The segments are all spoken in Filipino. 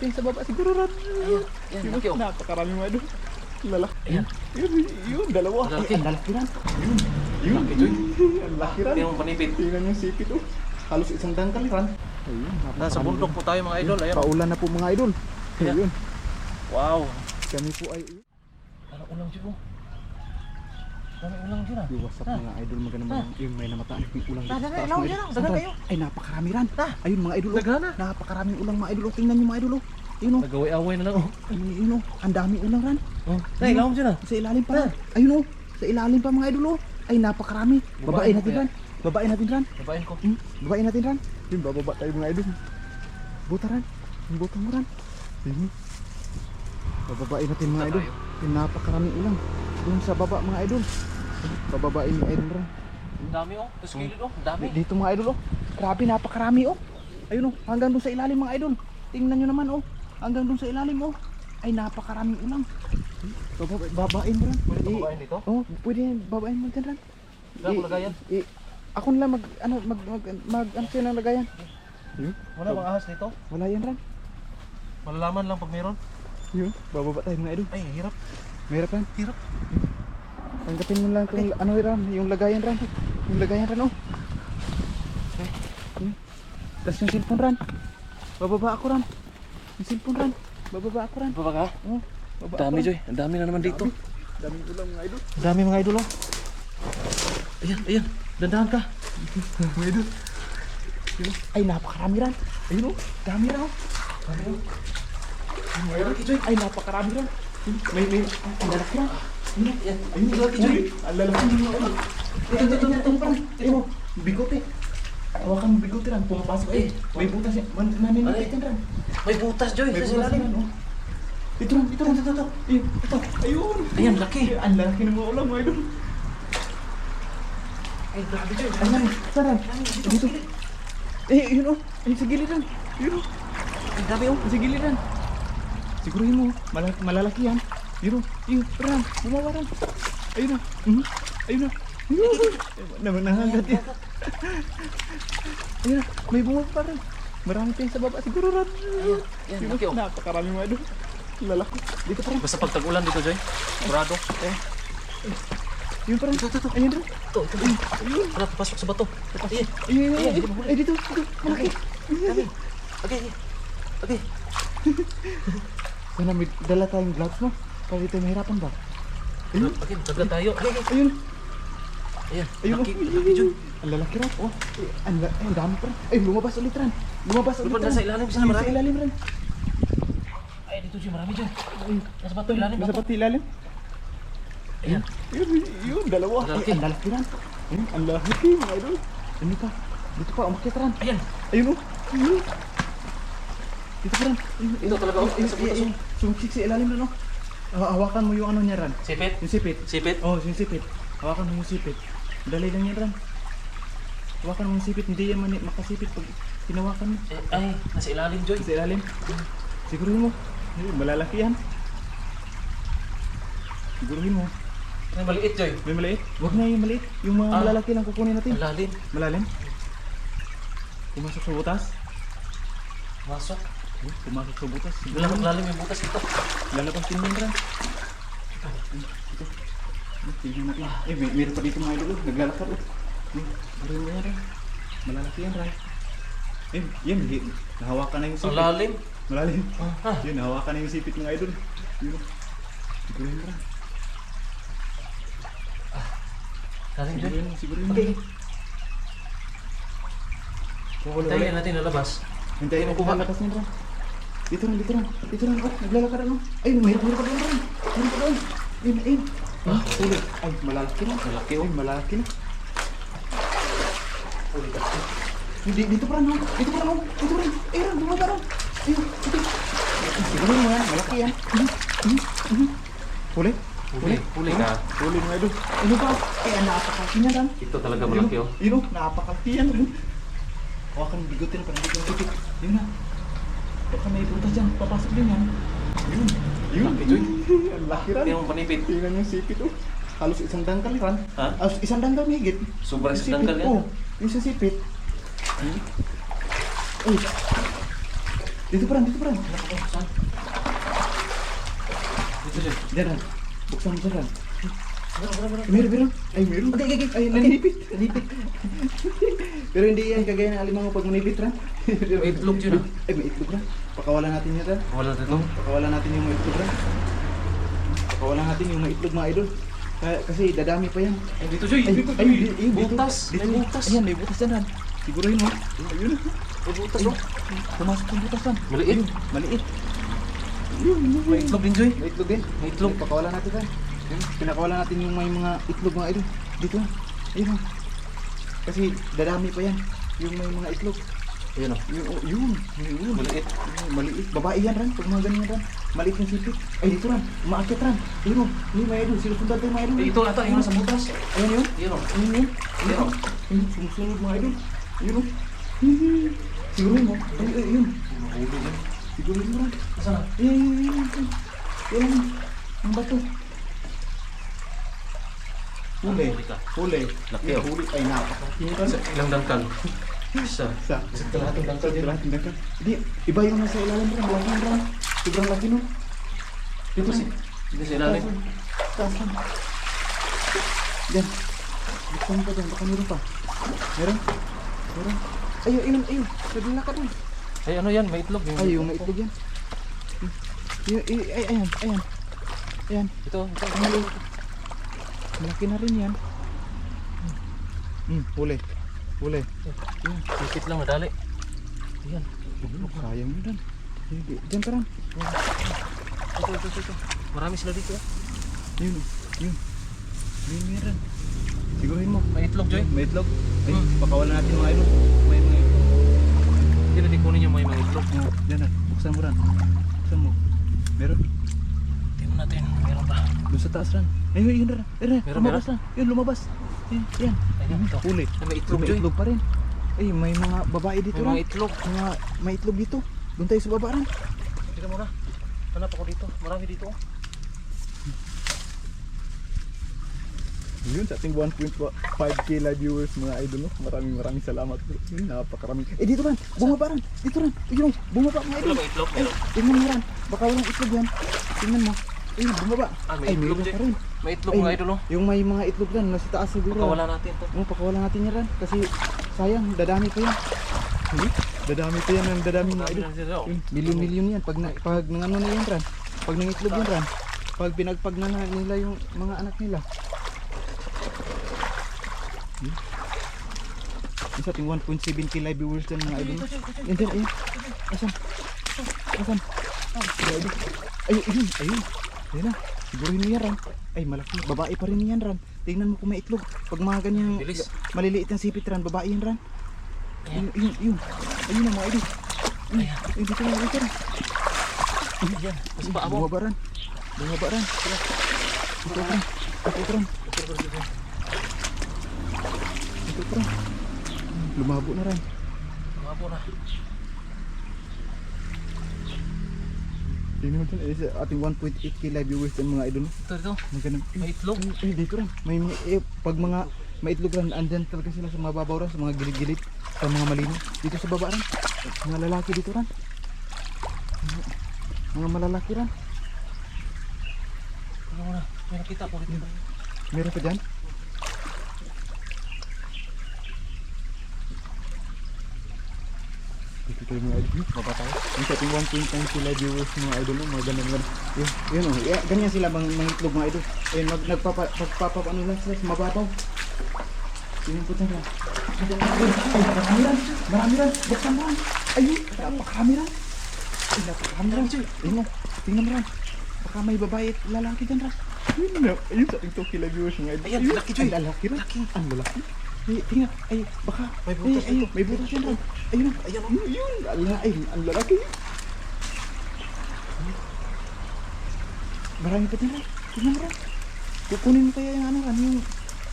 Yung sa baba siguro ran. Ayan, ayan, Yun, laki oh. Napakarami mga idol. Lalaki. Ayan. Yun, yun, dalawa. Lalaki. Ang lalaki ran. Yun, yun. Laki, Joy. Ang laki ran. Yung panipit. Tingnan yung sipit oh. Halos isang dangkal ran. Ayun, Nasa bundok po tayo mga idol. Ayan. Paulan na po mga idol. Ayun. Wow. Kami po ay Ano ulang dyan po? Dami ulang dyan ah. Yung WhatsApp mga idol maganda Ah. mga yung may namataan yung ulang Ah, dito sa dami, mga dyan, idol. ah. Dagan kayo. Ay napakarami ran. Ah. Ayun mga idol. oh. Dagan na. Napakaraming ulang mga idol. oh. Tingnan niyo mga idol. oh. Ayun oh. Nagaway-away na lang oh. Ayun, oh. Ang dami ulang ran. Oh, Nay, ilawang dyan ah. Sa ilalim pa. Ah. Ayun oh. Sa ilalim pa mga idol oh. Ay napakarami. Babae Babae natin ran. Babae natin ran. Babain ko. Hmm, babae natin ran. Yun bababa tayo mga idol. Buta ran. Yung buta mo ran. Ayun. Bababain natin mga idol. napakaraming ulang. Doon sa baba mga idol. Bababain ni idol ran. Ang dami oh. Tapos gilid oh. Ang dami. Dito mga idol oh. Grabe napakarami oh. Ayun oh, hanggang doon sa ilalim mga idol. Tingnan nyo naman oh. Hanggang doon sa ilalim oh. Ay napakaraming ulang. Baba, babain mo ran. Pwede pa babain dito? Oh, pwede. Babain mo dyan ran. Saan ko lagayan? Eh, ako na lang mag ano mag mag, mag ano sa'yo ng lagayan. Ayun. Wala bang ahas dito? Wala yan ran. Malalaman lang pag meron. Yun. Bababa tayo mga idol. Ay, hirap. Mahirap ran. Hirap. Tanggapin mo lang itong ano ran. Yung lagayan ran. Yung lagayan ran oh. Hmm. Tapos yung cellphone ran. Bababa ako ran. Yung cellphone ran. Bababa ako ran. Baba ka? Oh, baba Dami. Joy. Ang dami na naman dito. Daming ulam mga idol. Dami mga idol oh. Ayan, ayan. Dandahan ka. Mga idol. Oh. Ay, napakarami ran. Ayun oh. Dami ran oh. Dami ran. Ay, napakarami ran. May, may, ang lalaki ran. Ayun oh. Ayun, ang lalaki Joy. Ang lalaki idol. Ito, ito, ito, ito, ito, Ayun oh. Bigote. Hawakan mo bigote ran. Pumapasok eh. May butas. Man, yan ran. May butas Joy. May butas oh. Ito ito ito, ito. Ayun, ito. Ayun. Ayan, laki. Ang lalaki ng mga ulam mga idol. Ay, grabe Joy. Ayan, saan? Dito. Eh, yun oh. Ay, sa giliran. Yun oh. Ang dami oh. Sa giliran. Siguruhin mo, malak malalaki yan. Yun oh. Yun, ram. Bumawa ram. Ayun oh. Mhm. Ayun oh. Ayun. Naman nangangat yan. Ayun oh. May bumawa pa rin. Marami pa sa baba. Siguro ram. Ayan, ayan, Yun laki oh. oh. Napakarami mga idol. Lalaki. Dito pa rin. Basta pag tag-ulan dito Joy. Sigurado. Yun pa rin. Ito, ito, ito. Ayun rin. Ito, ito. Ayun. Tara, pasok sa bato. Ayun, ayun, ayun. Ay, dito. Dito. Malaki. Dami. Okay. Okay. Sana may dala tayong gloves no? Para di tayo mahirapan ba? Ayun. Okay, taga tayo. Ayun. Ayun. Laki, oh. laki Joy. Ang lalaki rin. Oh. Eh, Ang, ay, ang dami pa rin. Ay, lumabas ulit rin. Lumabas ulit Lumabas rin. nasa ilalim, Ayun, marami? Sa ilalim rin. Ay, dito Joy. Marami. Ay, Nasa bato, ilalim Nasa bato. ilalim. Ayan. Yun, yun, dalawa. Ay, ang lalaki rin. Ayun, ang lalaki mga idol. Ano pa? Dito pa, umakyat rin. Ayan. Ayun oh. Ayun. Dito pa rin. Ayun, Ito talaga, oh. Ayun, Nasa ayun, butas, ayun. Sumiksik sa ilalim rin oh. Ah, hawakan mo yung ano niya ran. Sipit. Yung sipit. Sipit. Oh, yung sipit. Hawakan mo yung sipit. Dali lang yan, Ran. Hawakan mo yung sipit. Hindi yan mani- makasipit pag hinawakan mo. Eh, ay, nasa ilalim Joy. Sa ilalim. Siguruhin mo. Malalaki yan. Siguruhin mo. Ay, maliit Joy. May maliit? Huwag na yung maliit. Yung mga Ah. malalaki lang kukunin natin. Malalim. Malalim. Pumasok sa butas. Masok. Pumasok sa butas. Lalim, yung butas ito. Lalabas din yan, Ran. Ayun, Ito. Tingnan natin. Eh, may, meron pa dito mga idol. oh. Naglalakad. Oh. Ayun, Siguruhin mo yan, Ran. Malalaki yan, Ran. Eh, yan. Nahawakan na yung sipit. lalim. Malalim. Ah, Yun, nahawakan na yung sipit mga idol. Yun. oh. Siguruhin mo, Ran. lalim Joy. Siguruhin mo, siguruhin mo. Okay. Hintayin natin lalabas. Hintayin kuha. Lakas niyan, Ran. Dito rin, dito rin. Dito rin, oh. Naglalakad ano. Ay, mayroon pa doon. Mayroon pa doon. Ayun, ayun. Ah, ulit. Ay, malalaki na. Malaki, oh. Malalaki na. Hindi, dito pa rin, oh. Dito pa rin, oh. Dito pa rin. Ayun, Ran, bumaba rin. Ayun, dito. Siguro mo yan, malaki yan. Huli? Huli, huli ka. Huli mga idol. Ano ba? Ay, napakalaki niya, Ran. Ito talaga malaki oh. Yun napakalaki yan. Hawakan mo bigotin para hindi ka tipit. Yun na. Baka may butas dyan, papasok din yan. Yun. Yun. Laki, Joy. Ang laki ran. Yung panipit. Tingnan yung sipit oh. Halos isang dangkal ran. Ha? Halos isang dangkal mahigit. Sobrang Yung isang dangkal sipit, yan. Oh, yung sa sipit. Hmm. Uy. Dito pa rin, dito pa rin. Saan? Dito siya. Diyan rin. Buksan mo dyan rin. Meron, meron, meron. Meron, meron. Ay, meron. Okay, okay, okay. Ay, nanipit. Nanipit. Pero hindi yan kagaya ng alimango pag manipit rin. May itlog yun, ah. Ay, may itlog rin. Pakawalan natin yan rin. Wala dito. Pakawalan natin yung may itlog rin. Pakawalan natin yung may itlog mga idol. Kasi dadami pa yan. Ay, dito Joy. Ay, Dito, ay, ay. Butas. Dito. May butas. Ayan, may butas dyan. Sigurahin mo. Ayun. May butas, oh. Pumasok yung butas rin. Maliit. Maliit. May itlog din, Joy. May itlog din. May itlog. Pakawalan natin yan. Pinakawalan natin yung may mga itlog mga idol. Dito. Ayun. Oh. Kasi dadami pa yan. Yung may mga itlog. Ayan, oh. Yun, oh, yun. yun. Maliit. Yun, Maliit. Babae yan ran. Pag mga ganyan ran. Maliit yung sipit. Ay dito ran. Umaakit ran. Yun o. Yun mga idol. Sinusundan tayo mga idol. Eh, ito ata, yung nasa butas. Ayan yun. Ayan, oh. Ayun yun. Ayun o. Ayun. Sumusunod mga idol. Ayun o. Siguro mo. Ayun. Ayun. Mahuli din. Siguro mo ran. Asan na? Ayun. Ayun. Ayun. Ayun. Ayun. Ang bato. Huli. Huli ka. Huli. Laki, oh. Huli. Ay napakakini ka. Sa ilang dangkal? Isa. Sa. Sa kalahating dangkal din. Lahat hindi ka. Hindi, iba yung nasa ilalim rin. Malaki ran. Sobrang laki no. Dito si. Dito sa ilalim. Tasan. Yan. Buksan mo pa dyan. Baka meron pa. Meron? Meron? Ayun, ayun, ayun. Naglalak ka dun. Ay, ano yan? May itlog. Ay, yung may itlog yan. Ay, ay, ay, ayan, ayan. Ayan. Ito, ito. Maliit. Malaki na rin yan. Hmm, huli. Huli. Yan. Sikit lang, madali. Ayan. Sayang yun dan. Diyan ka rin. Ito, ito, ito. Marami sila dito. ah. Yun, yun. Yun, meron. Siguruhin mo. May itlog, Joy. May itlog. Ay, Hmm. pakawalan natin mga idol. May mga itlog. Hindi na di kunin yung may mga itlog. Oh, yan na. Buksan mo ran. Buksan mo. Meron. Natin. Meron ba? Doon sa taas ran. Ay, yun, yun ran. Ayun, Meron, lumabas na. Yun, lumabas. Yan, yan. Ayan, ito. Huli. Ay, may itlog, May itlog pa rin. Ay, may mga babae dito May ran. mga itlog. Mga, may itlog dito. Doon tayo sa baba ran. Tingnan mo na. Hanap ako dito. Marami dito. oh. Yun, sa ating 1.5k live viewers mga idol. no? Maraming maraming salamat. Yun, napakaraming. Eh, dito ran. Bumaba ran. Dito ran. Ayun, bumaba mga idol. Meron. tingnan mo ran. Baka walang itlog yan. Tingnan mo. Ayun, bumaba. Ah, may Ay, itlog meron din. pa rin. May itlog Ay, mga idol. oh. Yung may mga itlog yan, nasa taas siguro. Baka wala natin to. Oo, pakawala natin yan ran. Kasi sayang, dadami pa yan. Hindi? Dadami pa yan ang dadami mga Marami idol. lang sila. oh. Yun, Milyon-milyon yan. Pag, na, pag nangano na yan ran. Pag nangitlog yan ran. Pag pinagpag na na nila yung mga anak nila. Hmm? Yung sa ating 1.7k live viewers dyan mga idol. Yan dyan, ayun. Asan? Asan? Ayun, ayun. Ayun na. Siguro yun yan ran. Ay, malaki. Babae pa rin yan ran. Tingnan mo kung may itlog. Pag mga ganyan, Bilis. maliliit ang sipit ran, babae yan ran. Ayan. Ayun, ayun, ayun. Na mga idol. Ayun, ayun dito na, dito na. Ayan. Mas pa abo. Bumaba ran. Bumaba ran. Ito ran. Ito ran. Ito ran. Lumabo na ran. Abo na. Tingnan mo dyan, eh, ating 1.8k live viewers dyan mga idol. Ito, ito. Magandang, May itlog. Eh, dito ran. May mga, eh, pag mga may itlog ran, andyan talaga sila sa mababaw ran, sa mga gilid-gilid, sa mga malino. Dito sa baba ran. Mga lalaki dito ran. Mga, mga malalaki ran. Tingnan mo na. May nakita ako dito. Meron pa dyan? Dito tayo mga idol. Baba tayo. Ang sa ating 1.9 sila viewers mga idol mga ganun ganun. Yun, yun oh, yeah, ganyan sila mga, mga itlog mga idol. Ayun, mag, nagpapa, magpapa, ano lang sila, mababaw. Tingnan po tayo. Marami ran, marami ran, buksan mo. Ayun, napakarami ran. Ay, napakarami ran. Ayun oh, tingnan mo ran. Baka may babae at lalaki dyan ran. Ayun na, ayun sa 2 kila viewers mga idol. Ayun, laki, Joy. Ay, lalaki. Laki. Ang lalaki. Ay, tingnan, ay, baka, May butas ay, ayun, may butas yan. Ayun, oh. Ayan, oh. Yun, yun, ala, ay, ang lalaki. Marami pa rin. Tingnan mo. Kukunin mo kaya yung ano kan, yung,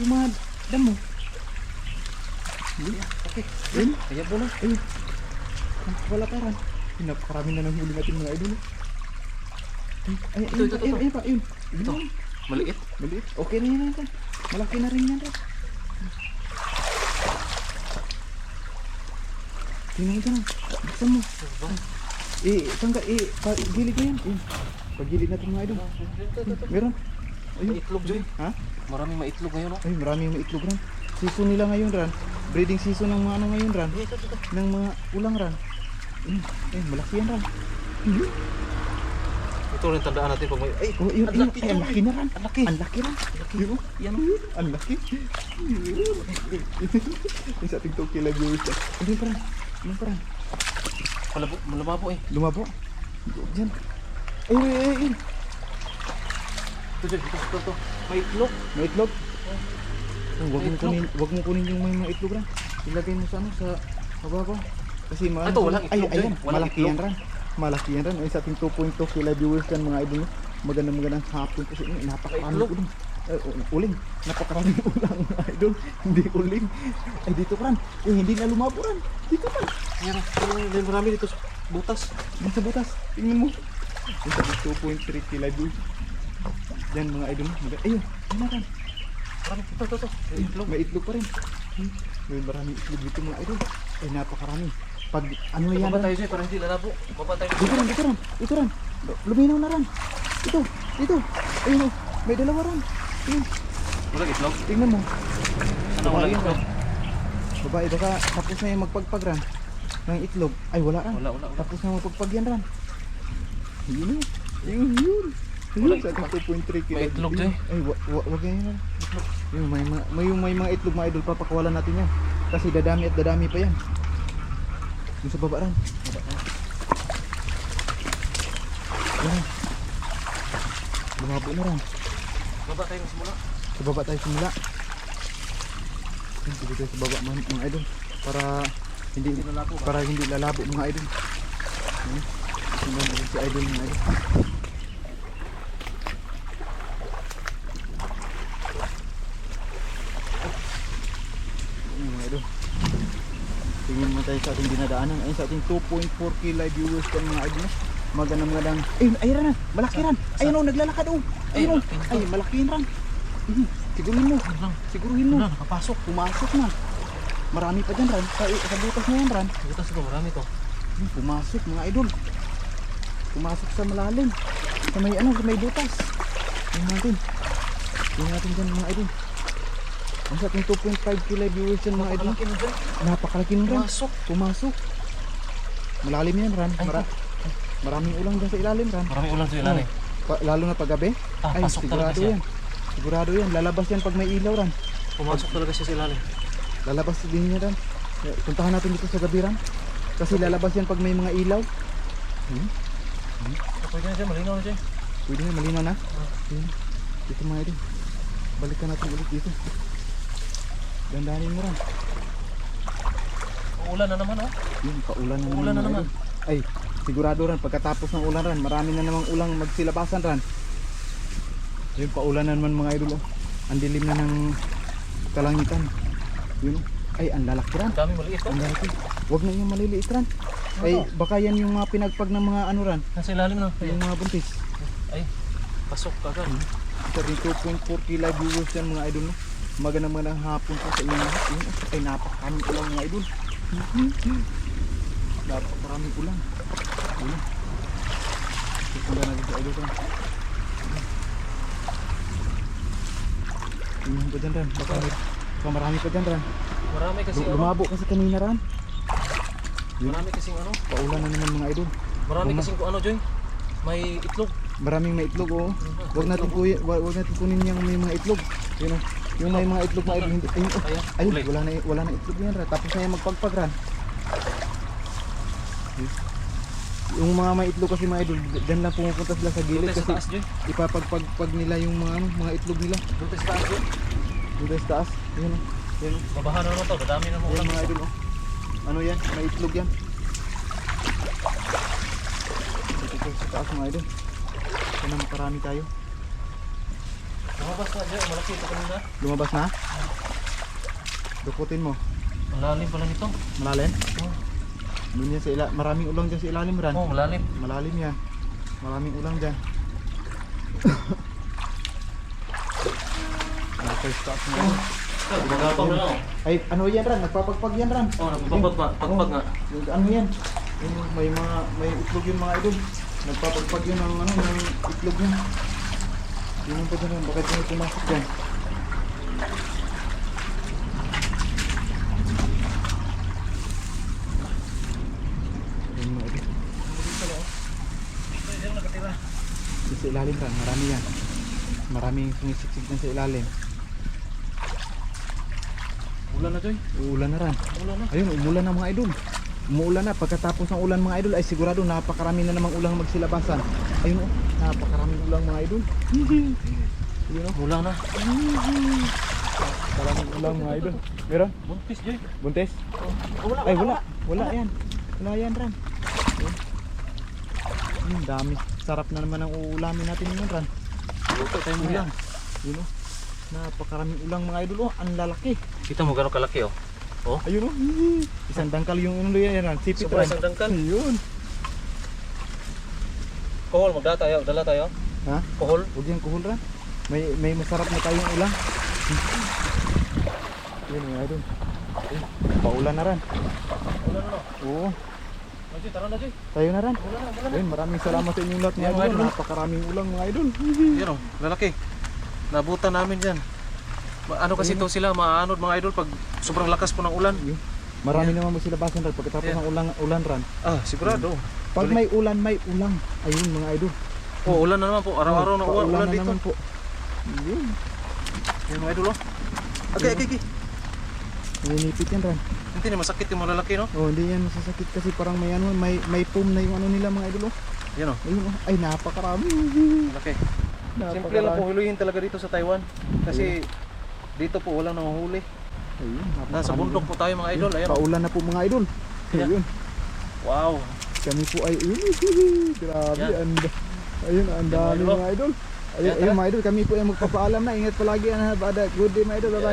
yung mga damo. Hindi, okay. Ayun, Kaya po na. ayun. Wala pa rin. Napakarami na ng huli natin mga idol. Ay, ay, Ito, ayun, ito, pa, ayun, ito. ayun pa, ayun. Ito. Ayun, Maliit. Maliit. Okay na yan yan. Malaki na rin yan rin. Tingnan mo dyan. Buksan mo. Ito? Eh, tangga, eh, pa, gilid mo yan. Yan. Pagilid natin mga idol. Meron. Ayun. Itlog, Joy. Ha? Maraming maitlog ngayon, oh. Ay, marami yung itlog ran. Season nila ngayon ran. Breeding season ng mga ano ngayon ran. Ito, ito, ito. Ng mga ulang ran. Mm, eh, malaki yan ran. Ito rin tandaan natin pag may... Ay, Oh, yun, ang yun, laki ay, ang to, laki na ran. Ang laki. Ang laki ran. Yun, oh. Yan, Yun, ang laki. Yun. Yung sa ating Tokyo Live viewers. Ayun pa ran. Ayun pa ran. Malabo, malababo eh. Lumabo. Diyan. Ay, ay, ay, ay. Ito, Joy. Ito, ito, ito. May itlog. May itlog. Oh, wag May mo kunin, wag mo kunin yung may mga itlog ran. Ilagay mo sa ano sa mababaw. Kasi ma Ito, walang ay, itlog, ayan, Joy. Walang malaki yan ran. Malaki yan ran. Ay sa ating 2.2 kila viewers kan mga idol. Magandang magandang hapon kasi mm, napakarami itlog. Uling. Ay, u- uling. Napakarami ulang idol. Hindi uling. Ay dito ran. Eh hindi na lumabo ran. Dito ran. Yan, oh. May marami dito. sa Butas. Nasa butas. Tingnan mo. Sa 2.3 kila viewers. Yan mga idol. Ayun. Ayun ran. Marami. Ito, ito, ito. May itlog. May itlog pa rin. May maraming itlog dito mga idol. Ay napakarami. Pag ano yan Baba tayo, Joy, para hindi lalabo. Baba tayo. Dito ran, dito ran. Dito ran. Luminaw na ran. Ito, dito. Ayun oh. May dalawa ran. Walang itlog. Tingnan mo. Ano, yan, itlog. ran. Babae, baka tapos na yung magpagpag ran. Ng itlog. Ay wala ran. Wala, wala, wala. Tapos na magpagpag yan ran. Yun oh. Yun, yun. Wala Yun, sa itlog. 2.3 kilo. May itlog, Yun. Joy. Ay, wa, wa, wag yan yan. Yung may, may, yung may mga itlog mga idol, papakawalan natin yan. Kasi dadami at dadami pa yan. Yung sa baba ran. Yan. Lumabo na ran. Baba tayo simula. Sa baba tayo simula. Yan, dito tayo sa baba mga, idol. Para hindi Hindi lalabo para hindi lalabo mga idol. Yan. Tingnan si idol mga idol. Tingin mo tayo sa ating dinadaanan. Ayun sa ating 2.4k live viewers kan mga idol. Magandang magandang. Ayun, ayun ran. Malaki ran. Ayun oh, naglalakad oh. Ay, Ayun oh. Ay, malaki ran. Mhm. Sigurin mo. Lang. Siguruhin mo. Ano, nakapasok. Pumasok na. Marami pa dyan ran. Sa, sa butas na yan ran. Butas ito, marami to. Hmm, Pumasok mga idol. Pumasok sa malalim. Sa may ano, sa may butas. Tingnan natin. Tingnan natin dyan mga idol. Ang sa ating 2.5 kilo viewers yan mga idol. Na. Napakalaki nun ran. Pumasok. Pumasok. Malalim yan ran. Ay, Mara maraming ulang dyan sa ilalim ran. Marami ulan sa ilalim. Pa, lalo na paggabi. Ah, Ay, pasok talaga sigurado siya. yan. Sigurado yan. Lalabas yan pag may ilaw ran. Pumasok talaga siya sa ilalim. Lalabas din yan ran. Eh, Puntahan natin dito sa gabi ran. Kasi lalabas yan pag may mga ilaw. Hmm? Pwede na siya, malinaw na siya. Pwede na, malinaw na. Ayun. Dito mga idol. Balikan natin ulit dito. Dandanin mo ran. Uulan na naman, oh. Yun, paulan na naman. Uulan na naman. Ay, sigurado ran. Pagkatapos ng ulan ran, marami na namang ulang magsilabasan ran. Yun, paulan na naman mga idol. Oh. Ang dilim na ng kalangitan. Yun. Ay, ang lalaki ran. Ang dami maliit, oh. Ang lalaki. Huwag na yung maliliit ran. Ay, baka yan yung mga pinagpag ng mga ano ran. Nasa ilalim na. Yung mga buntis. Ay, pasok kagad. Sa ating 2.4 kila viewers yan mga idol no. Magandang magandang hapon po sa inyo lahat. Yun, Ay napakarami ulang mga idol. Napakarami ulang. Yun. Pupunta natin sa idol ko. Tingnan pa dyan ran. Baka, baka marami pa dyan ran. Marami kasi, Lu- ano. Lumabo kasi kanina ran. Marami kasing ano. Paulan na naman mga idol. Marami Luma- kasing kung ano, Joy. May itlog. Maraming may itlog oh. Wag natin kuya, wag, wag natin kunin yung may mga itlog. Yun oh. Yung may mga itlog mga idol. Hindi, ayun, oh. Ayun, wala na wala na itlog yan ra. Tapos na yung magpagpag ran. Yung mga may itlog kasi mga idol, diyan lang pumupunta sila sa gilid sa kasi ipapagpagpag nila yung mga ano, mga itlog nila. Tayo sa taas, Joy. Dito sa taas. Yun oh. Yun, oh. Babahan na naman to. Dadami na mo Yan ulan. mga idol oh. Ano yan? May itlog yan. Dito sa taas mga idol. Sana makarami tayo. Lumabas na, Joy. Malaki ito kanina. Lumabas na? Dukutin mo. Malalim pala nito. Malalim? Oh, Doon yan sa ila maraming ulang dyan sa ilalim ran. oh malalim. Malalim yan. Maraming ulang dyan. Okay, stop na yan. Gumagapang na lang. Ay, ano yan ran? Nagpapagpag yan ran. Oh, nagpapagpag pa. Pagpag nga. Yung Ano yan? Yun, oh, may mga, may itlog yun mga idol. Nagpapagpag yun ng ano, ng itlog niya. Yun ang pwede naman, bakit may pumasok dyan? Yun mga idol. Diyan nakatira. Yung Sa ilalim ka, marami yan. Maraming sumisiksik dyan sa ilalim. Ulan na, Joy. Uulan na rin. Ulan na. Ayun, umulan na mga idol. Umuulan na. Pagkatapos ng ulan mga idol ay sigurado napakarami na namang ulang magsilabasan. Ayun oh, napakaraming ulang mga idol. Ayun oh, Ulan na. maraming ulang mga idol. Meron? Buntis, Joy. Buntes? Oh, wala, Ay wala, wala yan. Wala yan Ran. Ayun, dami. Sarap na naman ang uulamin natin ngayon Ran. Luto tayo mo Ulang. Yun oh. Napakaraming ulang mga idol oh. Ang lalaki. Kita mo gano'ng kalaki, oh. Oh. Ayun oh. Isang dangkal yung ano yan Ran. Sipit Sobra isang dangkal. Ayun. Kohol, magdala tayo. Dala tayo. Ha? Kohol. Huwag yan kuhul Ran. May, may masarap na tayong ulang. Yun mga idol. Ayun, Paulan na Ran. Ulan na, no. Oo. Tayo na na. Ayun, maraming salamat sa inyong lahat mga Yan, idol. Napakaraming ulang mga idol. Yan, oh. Lalaki. Nabutan namin dyan. Ma- Ano kasi to sila, maanod mga idol pag sobrang lakas po ng ulan. Marami naman magsilabasan Ran pagkatapos Yan. ng ulan, ulan Ran. Ah, sigurado. Pag may ulan, may ulang. Ayun mga idol. Oh, ulan na naman po. Araw-araw na ulan, ulan na dito. naman po. Ayun. Yan mga idol, oh. Agay, agay, agay. Ninipit yan Ran. Hindi na masakit yung mga lalaki, no? Oh, hindi yan masasakit kasi parang may ano, may may foam na yung ano nila mga idol. Oh. Yan, oh. Ayun oh. Ay, napakarami. Malaki. napakarami. Simple lang po hiluhin talaga dito sa Taiwan. Kasi dito po walang nanguhuli. Ayun, Nasa bundok po tayo mga idol. Ayan. oh. Paulan na po mga idol. Ayun. Wow. Kami po ay Grabe, ang Ayun, ang dami mga idol. Ayun, ayun mga idol, kami po ay magpapaalam na. Ingat palagi ang bada. Good day mga idol. Bye-bye.